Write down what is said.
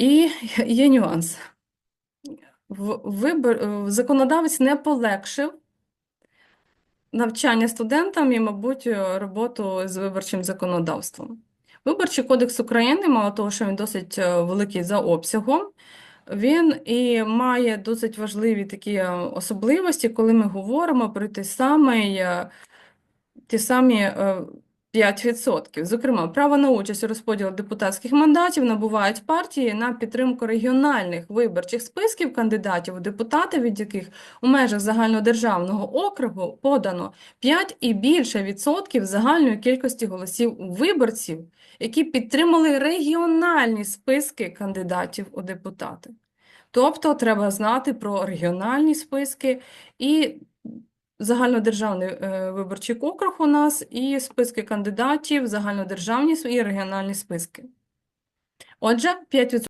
І є нюанс. Вибор, е, законодавець не полегшив навчання студентам і, мабуть, е, роботу з виборчим законодавством. Виборчий кодекс України, мало того, що він досить е, великий за обсягом, він і має досить важливі такі особливості, коли ми говоримо про самий, е, ті самі 5%. Зокрема, право на участь у розподілі депутатських мандатів набувають партії на підтримку регіональних виборчих списків кандидатів у депутати, від яких у межах загальнодержавного округу подано 5 і більше відсотків загальної кількості голосів виборців, які підтримали регіональні списки кандидатів у депутати. Тобто треба знати про регіональні списки і загальнодержавний е, виборчий округ у нас, і списки кандидатів, загальнодержавні і регіональні списки. Отже, 5%